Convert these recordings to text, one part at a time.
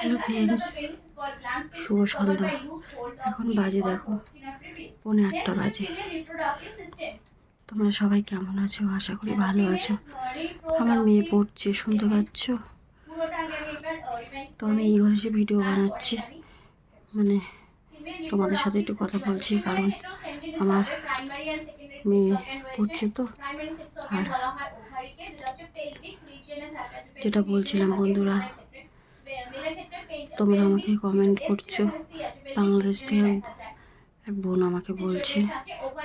Hello friends শুভ সন্ধ্যা। এখন বাজে দেখো, পৌনে আটটা বাজে। তোমরা সবাই কেমন আছো? আশা করি ভালো আছো। আমার মেয়ে পড়ছে, শুনতে পাচ্ছ? তো আমি এই ঘরে ভিডিও বানাচ্ছি। মানে তোমাদের সাথে একটু কথা বলছি, কারণ আমার মেয়ে পড়ছে তো। আর যেটা বলছিলাম বন্ধুরা তোমরা আমাকে কমেন্ট করছ। বাংলাদেশ থেকে এক বোন আমাকে বলছে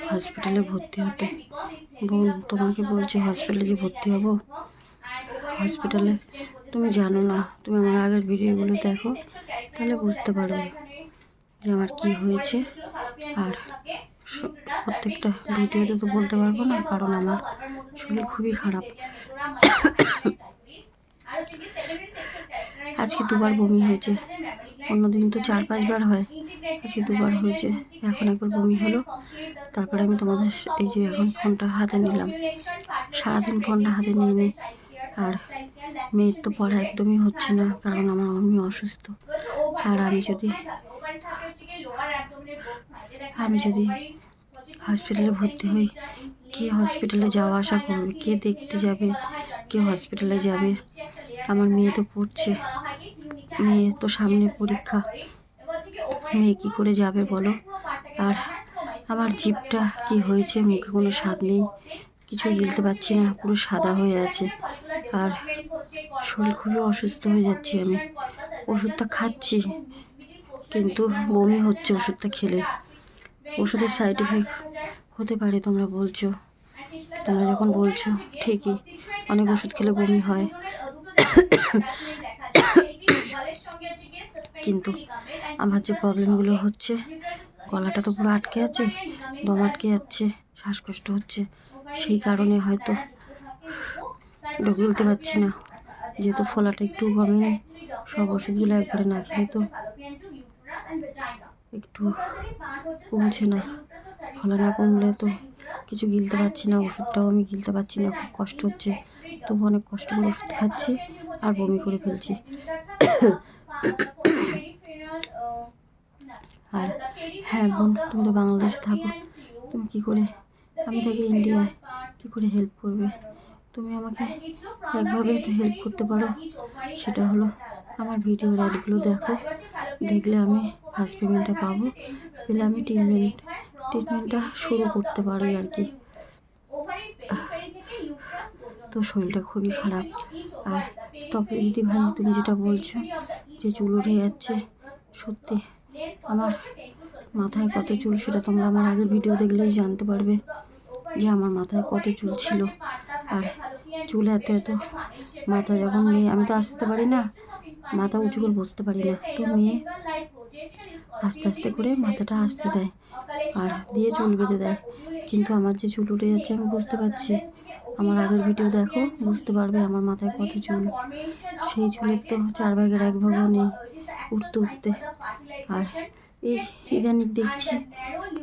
হসপিটালে ভর্তি হতে বোন, তোমাকে বলছে হসপিটালে যে ভর্তি হব? হসপিটালে তুমি জানো না, তুমি আমার আগের ভিডিওগুলো দেখো, তাহলে বুঝতে পারবে যে আমার কি হয়েছে। আর প্রত্যেকটা ভিডিওতে তো বলতে পারব না, কারণ আমার শরীর খুবই খারাপ। আজকে দুবার বমি হয়েছে। অন্যদিন তো চার পাঁচবার হয়। আজকে দুবার হয়েছে। এখন একবার বমি হলো। তারপরে আমি তোমাদের এই যে এখন ফোনটা হাতে নিলাম। সারাদিন ফোনটা হাতে নিয়ে নিই আর মেয়ের তো পড়া একদমই হচ্ছে না, কারণ আমার আমি অসুস্থ। আর আমি যদি আমি যদি হসপিটালে ভর্তি হই, কে হসপিটালে যাওয়া আসা করবে? কে দেখতে যাবে? কে হসপিটালে যাবে? আমার মেয়ে তো পড়ছে। মেয়ে তো সামনে পরীক্ষা। মেয়ে কী করে যাবে বলো? আর আমার জিভটা কি হয়েছে? মুখে কোনো স্বাদ নেই। কিছু গিলতে পারছি না। পুরো সাদা হয়ে আছে। আর শরীর খুবই অসুস্থ হয়ে যাচ্ছি আমি। ওষুধটা খাচ্ছি, কিন্তু বমি হচ্ছে ওষুধটা খেলে। ওষুধের সাইড এফেক্ট হতে পারে, তোমরা বলছো। তোমরা যখন বলছো, ঠিকই। অনেক ওষুধ খেলে বমি হয়। কিন্তু আমার যে প্রবলেমগুলো হচ্ছে, গলাটা তো পুরো আটকে আছে, দম আটকে যাচ্ছে, শ্বাসকষ্ট হচ্ছে। সেই কারণে হয়তো ঢোক গিলতে পারছি না। যেহেতু ফোলাটা একটু কমেনি সব ওষুধগুলো একবারে না খেলে তো একটু কমছে না। ফলা না কমলে তো কিছু গিলতে পারছি না, ওষুধটাও আমি গিলতে পারছি না, খুব কষ্ট হচ্ছে। তবু অনেক কষ্ট করে ওষুধ খাচ্ছি। আর বমি করে ফেলছি। আর হ্যাঁ বোন, তুমি তো বাংলাদেশে থাকো। তুমি কী করে, আমি থাকি ইন্ডিয়ায় কী করে হেল্প করবে? তুমি আমাকে একভাবে তো হেল্প করতে পারো? সেটা হলো আমার ভিডিওর অ্যাডগুলো দেখো। দেখলে আমি ফার্স্ট পেমেন্টটা পাবো। পেলে আমি ট্রিটমেন্ট ট্রিটমেন্টটা শুরু করতে পারি আর কি। তো শরীরটা খুবই খারাপ। আর তবে দিদি ভাই, তুমি যেটা বলছো যে চুল উঠে যাচ্ছে, সত্যি আমার মাথায় কত চুল সেটা তোমরা আমার আগের ভিডিও দেখলেই জানতে পারবে যে আমার মাথায় কত চুল ছিল। আর চুল এত এত, মাথা যখন মেয়ে আমি তো আসতে পারি না, মাথা উঁচু করে বসতে পারি না, তো মেয়ে আস্তে আস্তে করে মাথাটা আসতে দেয় আর দিয়ে চুল বেঁধে দেয়। কিন্তু আমার যে চুল উঠে যাচ্ছে আমি বুঝতে পারছি আমার আগের ভিডিও দেখো, বুঝতে পারবে আমার মাথায় কত চুল। সেই চুলের তো চার ভাগের এক ভাগও নেই উঠতে উঠতে। আর এই ইদানিং দেখছি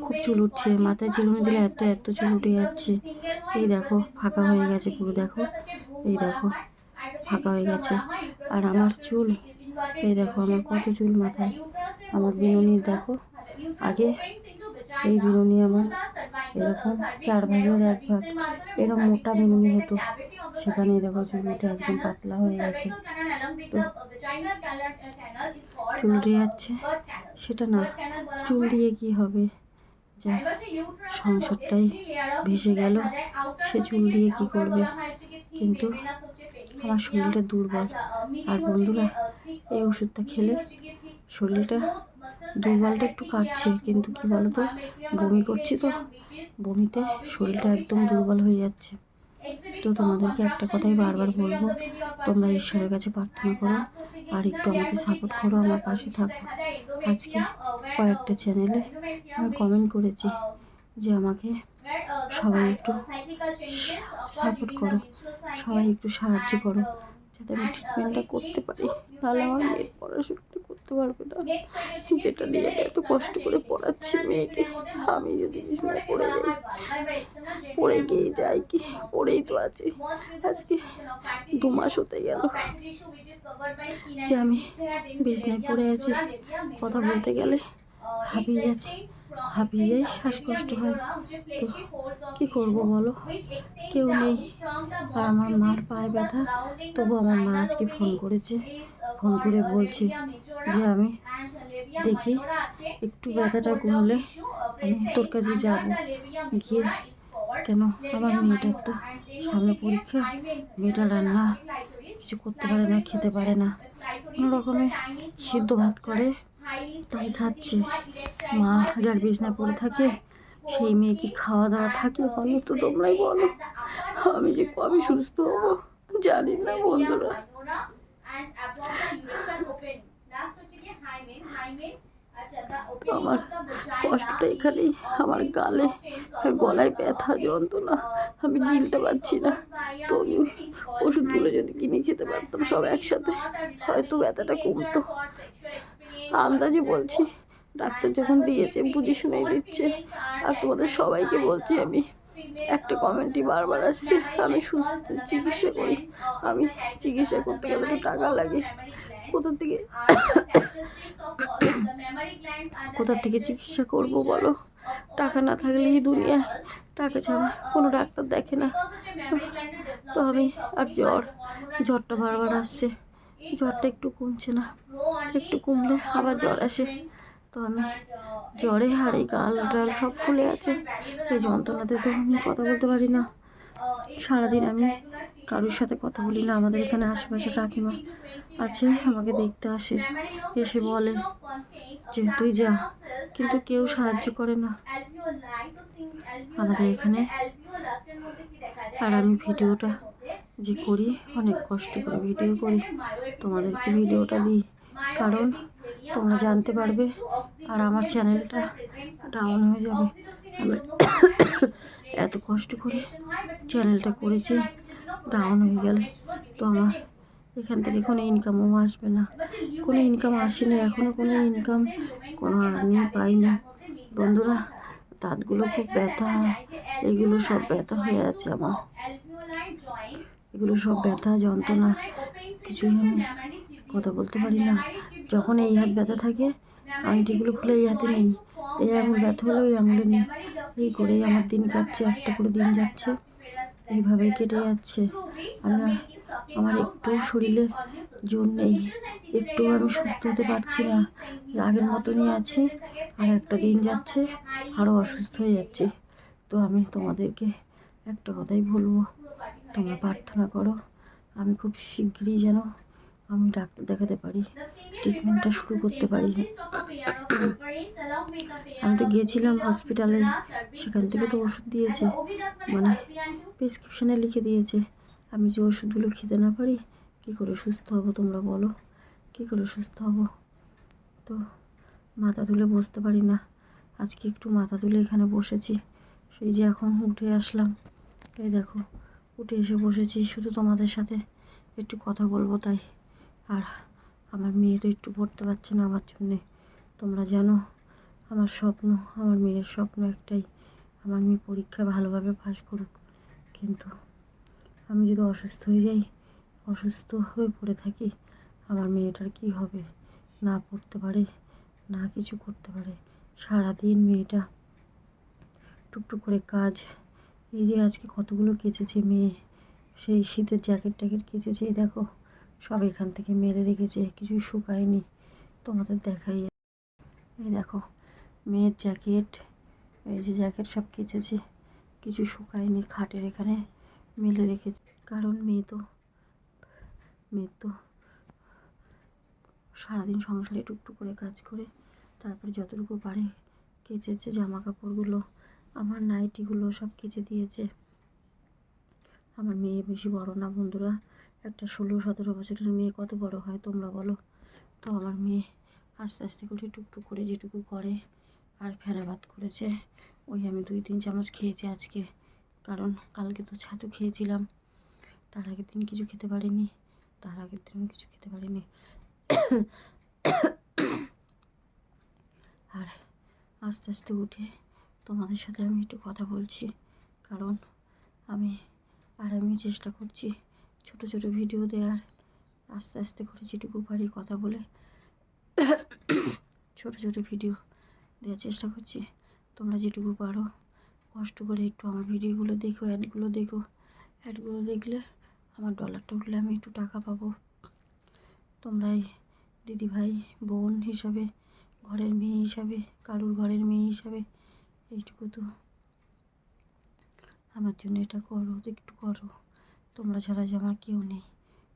খুব চুল উঠছে, মাথায় চিলুনি দিলে এত এত চুল উঠে যাচ্ছে। এই দেখো, ফাঁকা হয়ে গেছে পুরো, দেখো। এই দেখো, ফাঁকা হয়ে গেছে। আর আমার চুল, এই দেখো, আমার কত চুল মাথায়। আমার বিনুনি দেখো, আগে এই বিনুনি আমার এরকম চার ভাগের এক ভাগ। এরকম মোটা বেগুনি হতো। সেখানে দেখো চুলটা একদম পাতলা হয়ে গেছে। তো চুল যাচ্ছে সেটা না, চুল দিয়ে কি হবে? যা, সংসারটাই ভেসে গেল। সে চুল দিয়ে কি করবে? কিন্তু আমার শরীরটা দুর্বল। আর বন্ধুরা, এই ওষুধটা খেলে শরীরটা দুর্বলটা একটু কাটছে, কিন্তু কি বলতো, বমি করছি তো। বমিতে শরীরটা একদম দুর্বল হয়ে যাচ্ছে। তো তোমাদেরকে একটা কথাই বারবার বলব, তোমরা ঈশ্বরের কাছে প্রার্থনা করো আর একটু আমাকে সাপোর্ট করো আমার পাশে থাকো। আজকে কয়েকটা চ্যানেলে আমি কমেন্ট করেছি যে আমাকে সবাই একটু সাপোর্ট করো। সবাই একটু সাহায্য করো যাতে আমি ট্রিটমেন্টটা করতে পারি। তাহলে আমার মেয়ের পড়াশোনাটা করতে পারবে না। যেটা নিয়ে এত কষ্ট করে পড়াচ্ছি মেয়েকে আমি যদি বিছনায় পড়ে যাই পড়ে গিয়ে যাই কি পড়েই তো আছে। আজকে দু মাস হতে গেল যে আমি বিছনায় পড়ে আছি। কথা বলতে গেলে হাঁপিয়ে যাচ্ছি হাঁপিয়ে যাই শ্বাসকষ্ট হয়। তো কী করব বলো? কেউ নেই। আর আমার মার পায়ে ব্যথা। তবু আমার মা আজকে ফোন করেছে। ফোন করে বলছে যে আমি দেখি, একটু ব্যথাটা কমলে আমি তোর কাছে যাব। গিয়ে কেন? আমার মেয়েটার তো সামনে পরীক্ষা। মেয়েটা রান্না কিছু করতে পারে না, খেতে পারে না। কোনো রকমে সিদ্ধ ভাত করে তাই খাচ্ছে মা যার বিছনায় পড়ে থাকে, সেই মেয়ে কি খাওয়া দাওয়া থাকে বলো তো তোমরাই বলো। আমি যে কবে সুস্থ হব, জানি না বন্ধুরা। আমার কষ্টটা এখানেই, আমার গালে গলায় ব্যথা, যন্ত্রণা, আমি গিলতে পারছি না। তো ওষুধগুলো যদি কিনে খেতে পারতাম সব একসাথে, হয়তো ব্যথাটা কমতো। আন্দাজে বলছি, ডাক্তার যখন দিয়েছে, বুঝে শুনেই দিচ্ছে। আর তোমাদের সবাইকে বলছি আমি, একটা কমেন্টই বারবার আসছে, আমি সুস্থ চিকিৎসা করি। আমি চিকিৎসা করতে গেলে তো টাকা লাগে। কোথা থেকে কোথা থেকে চিকিৎসা করব বলো? টাকা না থাকলে এই দুনিয়ায় টাকা ছাড়া কোনো ডাক্তার দেখে না। তো আমি, আর জ্বর, জ্বরটা বারবার আসছে। জ্বরটা একটু কমছে না। একটু কমলে আবার জ্বর আসে। তো আমি জ্বরে এই গাল, ডাল সব ফুলে আছে। এই যন্ত্রণাতে তো আমি কথা বলতে পারি না। সারাদিন আমি কারোর সাথে কথা বলি না। আমাদের এখানে আশেপাশে কাকিমা আছে, আমাকে দেখতে আসে, এসে বলে যে, তুই যা। কিন্তু কেউ সাহায্য করে না। আমাদের এখানে আর আমি ভিডিওটা যে করি, অনেক কষ্ট করে ভিডিও করি। তোমাদেরকে ভিডিওটা দিই। কারণ তোমরা জানতে পারবে, আর আমার চ্যানেলটা ডাউন হয়ে যাবে। আমি এত কষ্ট করে চ্যানেলটা করেছি ডাউন হয়ে গেলে তো আমার এখান থেকে কোনো ইনকামও আসবে না। কোনো ইনকাম আসেনি এখনও কোনো ইনকাম কোনো আর্নিং পাইনি। বন্ধুরা, দাঁতগুলো খুব ব্যথা, এগুলো সব ব্যথা হয়ে আছে আমার। এগুলো সব ব্যথা, যন্ত্রণা, কিছুই আমি কথা বলতে পারি না। যখন এই হাত ব্যথা থাকে, আংটিগুলো খুলে এই হাতে নেই। এই আঙুল ব্যথা হলে ওই আঙুলে নেই। এই করেই আমার দিন কাটছে, একটা করে দিন যাচ্ছে। এইভাবেই কেটে যাচ্ছে। আমি আমার একটু শরীরে জোর নেই। একটু আমি সুস্থ হতে পারছি না। আগের মতনই আছি, আর একটা দিন যাচ্ছে আরও অসুস্থ হয়ে যাচ্ছে। তো আমি তোমাদেরকে একটা কথাই বলব। তোমরা প্রার্থনা করো। আমি খুব শীঘ্রই যেন আমি ডাক্তার দেখাতে পারি ট্রিটমেন্টটা শুরু করতে পারি। আমি তো গিয়েছিলাম হসপিটালে সেখান থেকে তো ওষুধ দিয়েছে মানে প্রেসক্রিপশানে লিখে দিয়েছে। আমি যে ওষুধগুলো খেতে না পারি, কী করে সুস্থ হব তোমরা বলো? কী করে সুস্থ হব? তো মাথা তুলে বসতে পারি না। আজকে একটু মাথা তুলে এখানে বসেছি। সেই যে এখন উঠে আসলাম। এই দেখো উঠে এসে বসেছি, শুধু তোমাদের সাথে একটু কথা বলব তাই। আর আমার মেয়ে তো একটু পড়তে পারছে না আমার জন্যে। তোমরা জানো, আমার স্বপ্ন, আমার মেয়ের স্বপ্ন একটাই, আমার মেয়ে পরীক্ষা ভালোভাবে পাস করুক। কিন্তু আমি যদি অসুস্থ হয়ে যাই, অসুস্থ হয়ে পড়ে থাকি, আমার মেয়েটার কি হবে? না পড়তে পারে, না কিছু করতে পারে। সারাদিন মেয়েটা টুকটুক করে কাজ এই যে আজকে কতগুলো কেচেছে মেয়ে। সেই শীতের জ্যাকেট ট্যাকেট কেচেছে দেখো, সব এখান থেকে মেরে রেখেছে, কিছু শুকায়নি, তোমাদের দেখাই। এই দেখো, মেয়ের জ্যাকেট এই যে জ্যাকেট সব কেচেছে, কিছু শুকায়নি, খাটের এখানে মেলে রেখেছে। কারণ মেয়ে তো মেয়ে তো সারাদিন সংসারে টুকটুক করে কাজ করে, তারপরে যতটুকু পারে কেচেছে জামা কাপড়গুলো আমার নাইটিগুলো সব কেচে দিয়েছে। আমার মেয়ে বেশি বড় না বন্ধুরা। একটা ষোলো, সতেরো বছরের মেয়ে কত বড় হয় তোমরা বলো? তো আমার মেয়ে আস্তে আস্তে করে টুকটুক করে যেটুকু করে আর ফেনা ভাত করেছে। ওই আমি দুই, তিন চামচ খেয়েছি আজকে। কারণ কালকে তো ছাতু খেয়েছিলাম। তার আগের দিন কিছু খেতে পারিনি। তার আগের দিন কিছু খেতে পারিনি। আর আস্তে আস্তে উঠে তোমাদের সাথে আমি একটু কথা বলছি। কারণ আমি আর আমি চেষ্টা করছি ছোট ছোট ভিডিও দেওয়ার। আস্তে আস্তে করে যেটুকু পারি কথা বলে ছোট ছোট ভিডিও দেওয়ার চেষ্টা করছি। তোমরা যেটুকু পারো, কষ্ট করে একটু আমার ভিডিওগুলো দেখো অ্যাডগুলো দেখো। অ্যাডগুলো দেখলে আমার ডলারটা উঠলে আমি একটু টাকা পাবো। তোমরাই দিদি ভাই বোন হিসাবে, ঘরের মেয়ে হিসাবে, কারুর ঘরের মেয়ে হিসাবে এইটুকু তো আমার জন্য এটা করো, একটু করো। তোমরা ছাড়া যে আমার কেউ নেই,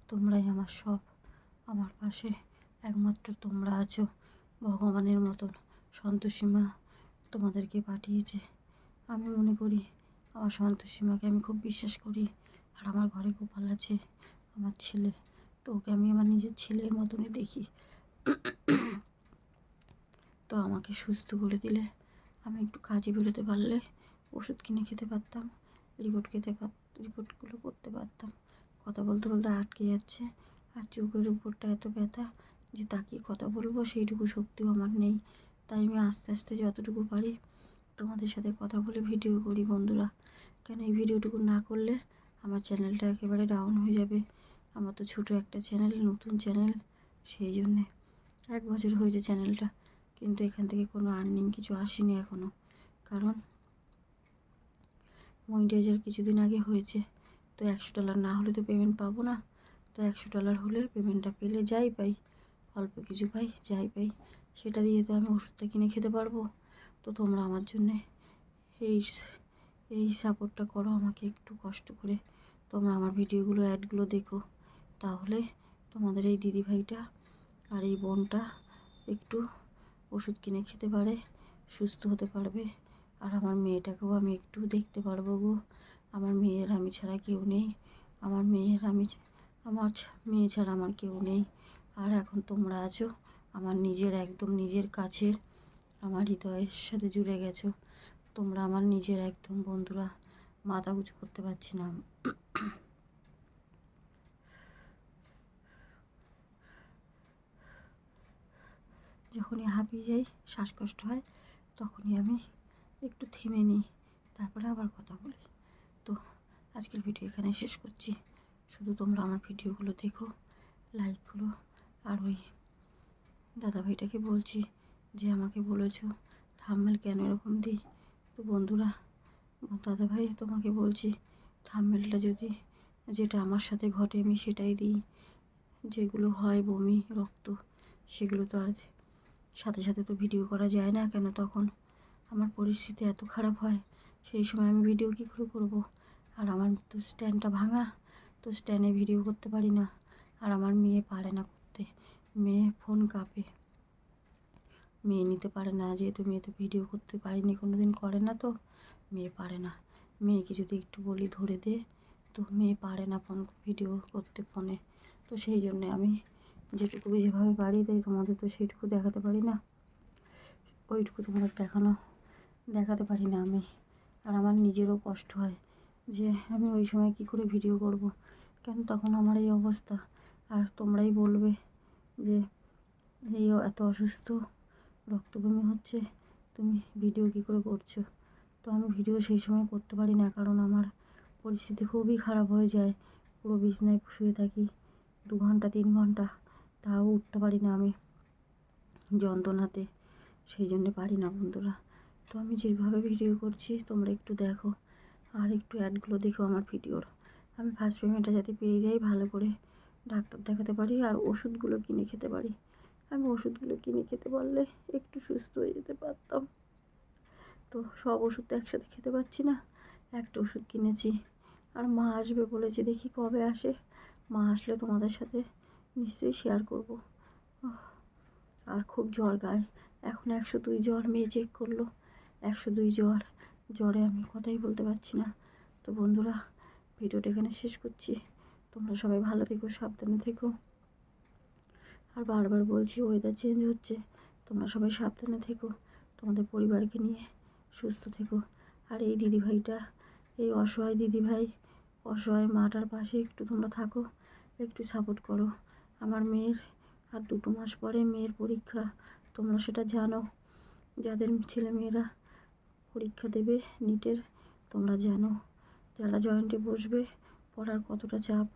তোমরাই আমার সব। আমার পাশে একমাত্র তোমরা আছো, ভগবানের মতন। সন্তোষীমা তোমাদেরকে পাঠিয়েছে। আমি মনে করি আমার সন্তোষীমাকে আমি খুব বিশ্বাস করি। আর আমার ঘরে গোপাল আছে, আমার ছেলে। তো ওকে আমি আমার নিজের ছেলের মতনই দেখি। তো আমাকে সুস্থ করে দিলে আমি একটু কাজে বেরোতে পারলে ওষুধ কিনে খেতে পারতাম রিপোর্ট খেতে পার রিপোর্টগুলো করতে পারতাম। কথা বলতে বলতে আটকে যাচ্ছে আর চোখের উপরটা এত ব্যথা যে তাকিয়ে কথা বলব সেইটুকু শক্তিও আমার নেই। তাই আমি আস্তে আস্তে যতটুকু পারি তোমাদের সাথে কথা বলে ভিডিও করি বন্ধুরা। কেন এই ভিডিওটুকু না করলে আমার চ্যানেলটা একেবারে ডাউন হয়ে যাবে। আমার তো ছোটো একটা চ্যানেল নতুন চ্যানেল সেই জন্যে। এক বছর হয়েছে চ্যানেলটা কিন্তু এখান থেকে কোনো আর্নিং কিছু আসেনি এখনও কারণ মনিটাইজার কিছুদিন আগে হয়েছে, তো একশো ডলার না হলে তো পেমেন্ট পাবো না। তো একশো ডলার হলে পেমেন্টটা পেলে যাই পাই, অল্প কিছু পাই, যাই পাই। সেটা দিয়ে তো আমি ওষুধটা কিনে খেতে পারব। তো তোমরা আমার জন্যে এই এই সাপোর্টটা করো, আমাকে একটু কষ্ট করে তোমরা আমার ভিডিওগুলো অ্যাডগুলো দেখো। তাহলে তোমাদের এই দিদিভাইটা আর এই বোনটা একটু ওষুধ কিনে খেতে পারে, সুস্থ হতে পারবে। আর আমার মেয়েটাকেও আমি একটু দেখতে পারব গো। আমার মেয়ের আমি ছাড়া কেউ নেই। আমার মেয়ের আমি আমার মেয়ে ছাড়া আমার কেউ নেই। আর এখন তোমরা আছো, আমার নিজের একদম নিজের কাছের। আমার হৃদয়ের সাথে জুড়ে গেছো। তোমরা আমার নিজের একদম বন্ধুরা। মাথা উঁচু করতে পারছি না যখনই হাঁপিয়ে যাই, শ্বাসকষ্ট হয়, তখনই আমি একটু থেমে নিই, তারপরে আবার কথা বলি। তো আজকের ভিডিও এখানে শেষ করছি। শুধু তোমরা আমার ভিডিওগুলো দেখো লাইক করো আর ওই দাদাভাইটাকে বলছি যে আমাকে বলেছ, থাম্মেল কেন এরকম দিই? তো বন্ধুরা, দাদাভাই তোমাকে বলছি, থাম্মেলটা যদি যেটা আমার সাথে ঘটে আমি সেটাই দিই। যেগুলো হয় বমি, রক্ত, সেগুলো তো আর সাথে সাথে তো ভিডিও করা যায় না কেন তখন? আমার পরিস্থিতি এত খারাপ হয়, সেই সময় আমি ভিডিও কী করে করব? আর আমার তো স্ট্যান্ডটা ভাঙা, তো স্ট্যান্ডে ভিডিও করতে পারি না। আর আমার মেয়ে পারে না করতে, মেয়ে ফোন কাঁপে। মেয়ে নিতে পারে না, যেহেতু মেয়ে তো ভিডিও করতে পারিনি কোনো দিন করে না তো, মেয়ে পারে না। মেয়েকে যদি একটু বলি ধরে দে, তো মেয়ে পারে না ফোন, ভিডিও করতে ফোনে। তো সেই জন্যে আমি যেটুকু যেভাবে পারি তাই তোমাদের তো সেইটুকু দেখাতে পারি না। ওইটুকু তোমাদের দেখানো, দেখাতে পারি না আমি। আর আমার নিজেরও কষ্ট হয় যে আমি ওই সময় কী করে ভিডিও করব। কেন তখন আমার এই অবস্থা? আর তোমরাই বলবে যে এই এত অসুস্থ, রক্তবমি হচ্ছে, তুমি ভিডিও কী করে করছ? তো আমি ভিডিও সেই সময় করতে পারি না, কারণ আমার পরিস্থিতি খুবই খারাপ হয়ে যায়। পুরো বিছনায় শুয়ে থাকি, দু ঘণ্টা, তিন ঘণ্টা। তাও উঠতে পারি না আমি। যন্ত্রণাতে। সেই জন্যে পারি না বন্ধুরা। তো আমি যেভাবে ভিডিও করছি, তোমরা একটু দেখো। আর একটু অ্যাডগুলো দেখো আমার ভিডিওর আমি ফার্স্ট পেমেন্টটা যাতে পেয়ে যাই, ভালো করে ডাক্তার দেখাতে পারি আর ওষুধগুলো কিনে খেতে পারি। আমি ওষুধগুলো কিনে খেতে পারলে একটু সুস্থ হয়ে যেতে পারতাম। তো সব ওষুধ তো একসাথে খেতে পারছি না, একটা ওষুধ কিনেছি। আর মা আসবে বলেছে, দেখি কবে আসে। মা আসলে তোমাদের সাথে নিশ্চয়ই শেয়ার করব। আর খুব জ্বর গায়ে। এখন একশো দুই জ্বর, মেয়ে চেক করল। একশো দুই জ্বর। জ্বরে আমি কথাই বলতে পারছি না। তো বন্ধুরা, ভিডিওটা এখানে শেষ করছি। তোমরা সবাই ভালো থেকো, সাবধানে থেকো। আর বারবার বলছি ওয়েদার চেঞ্জ হচ্ছে। তোমরা সবাই সাবধানে থেকো। তোমাদের পরিবারকে নিয়ে সুস্থ থেকো। আর এই দিদিভাইটা, এই অসহায় দিদিভাই, অসহায় মাটার পাশে একটু তোমরা থাকো। একটু সাপোর্ট করো। আমার মেয়ের আর দুটো মাস পরে মেয়ের পরীক্ষা। তোমরা সেটা জানো। যাদের ছেলেমেয়েরা পরীক্ষা দেবে নিটের তোমরা জানো। যারা জয়েন্টে বসবে, পড়ার কতটা চাপ,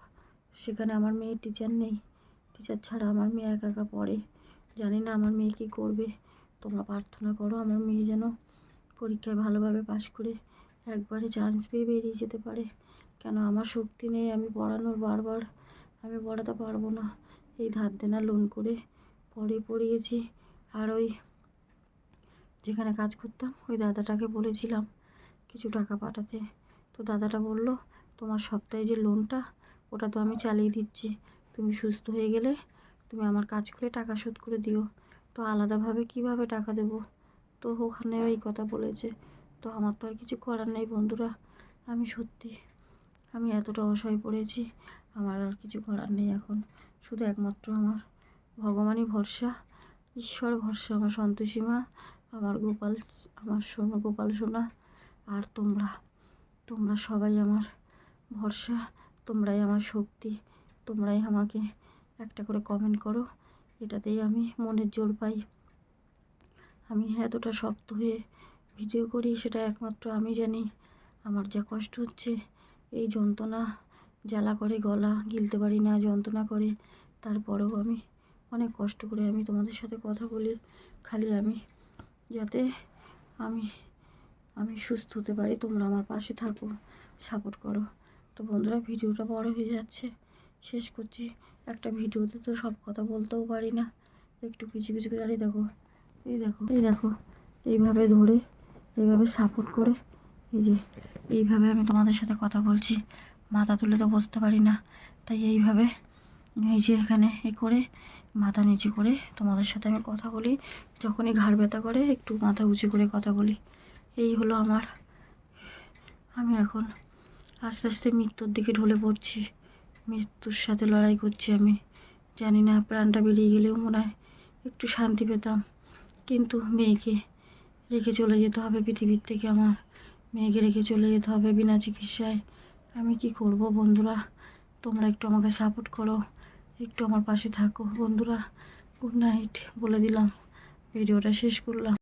সেখানে আমার মেয়ে টিচার নেই। টিচার ছাড়া আমার মেয়ে একা একা পড়ে। জানি না আমার মেয়ে কী করবে। তোমরা প্রার্থনা করো আমার মেয়ে যেন পরীক্ষায় ভালোভাবে পাশ করে একবারে চান্স পেয়ে বেরিয়ে যেতে পারে। কেন আমার শক্তি নেই আমি পড়ানোর বারবার। আমি পড়াতে পারব না। এই ধার দেনা লোন করে পরে পড়িয়েছি আর ওই যেখানে কাজ করতাম, ওই দাদাটাকে বলেছিলাম, কিছু টাকা পাঠাতে। তো দাদাটা বলল, তোমার সপ্তাহে যে লোনটা ওটা তো আমি চালিয়ে দিচ্ছি। তুমি সুস্থ হয়ে গেলে তুমি আমার কাজ করে টাকা শোধ করে দিও। তো আলাদাভাবে কীভাবে টাকা দেবো? তো ওখানে ওই কথা বলেছে। তো আমার তো আর কিছু করার নেই বন্ধুরা। আমি সত্যি, আমি এতটা অসহায় পড়েছি, আমার আর কিছু করার নেই এখন। শুধু একমাত্র আমার ভগবানই ভরসা, ঈশ্বর ভরসা, আমার সন্তোষী মা, আমার গোপাল, আমার সোনা, গোপাল সোনা, আর তোমরা তোমরা সবাই আমার ভরসা, তোমরাই আমার শক্তি, তোমরাই আমাকে একটা করে কমেন্ট করো, এটাতেই আমি মনের জোর পাই। আমি এতটা শক্ত হয়ে ভিডিও করি, সেটা একমাত্র আমি জানি। আমার যা কষ্ট হচ্ছে, এই যন্ত্রণা জ্বালা করে, গলা গিলতে পারি না, যন্ত্রণা করে। তারপরেও আমি অনেক কষ্ট করে আমি তোমাদের সাথে কথা বলি। খালি আমি যাতে আমি আমি সুস্থ হতে পারি, তোমরা আমার পাশে থাকো সাপোর্ট করো। তো বন্ধুরা, ভিডিওটা বড় হয়ে যাচ্ছে। শেষ করছি। একটা ভিডিওতে তো সব কথা বলতেও পারি না। একটু কিছু কিছু করে দেখো, এই দেখো এই দেখো, এইভাবে ধরে, এইভাবে সাপোর্ট করে, এই যে, এইভাবে আমি তোমাদের সাথে কথা বলছি। মাথা তুলে তো বসতে পারি না। তাই এইভাবে এই যে এখানে এ করে মাথা নিচু করে তোমাদের সাথে আমি কথা বলি। যখনই ঘাড় ব্যথা করে, একটু মাথা উঁচু করে কথা বলি। এই হলো আমার। আমি এখন আস্তে আস্তে মৃত্যুর দিকে ঢলে পড়ছি। মৃত্যুর সাথে লড়াই করছি আমি। জানি না, প্রাণটা বেরিয়ে গেলেও মনে হয় একটু শান্তি পেতাম। কিন্তু মেয়েকে রেখে চলে যেতে হবে পৃথিবীর থেকে আমার। মেয়েকে রেখে চলে যেতে হবে বিনা চিকিৎসায়। আমি কি করব বন্ধুরা? তোমরা একটু আমাকে সাপোর্ট করো, একটু আমার পাশে থাকো। বন্ধুরা গুড নাইট বলে দিলাম। ভিডিওটা শেষ করলাম।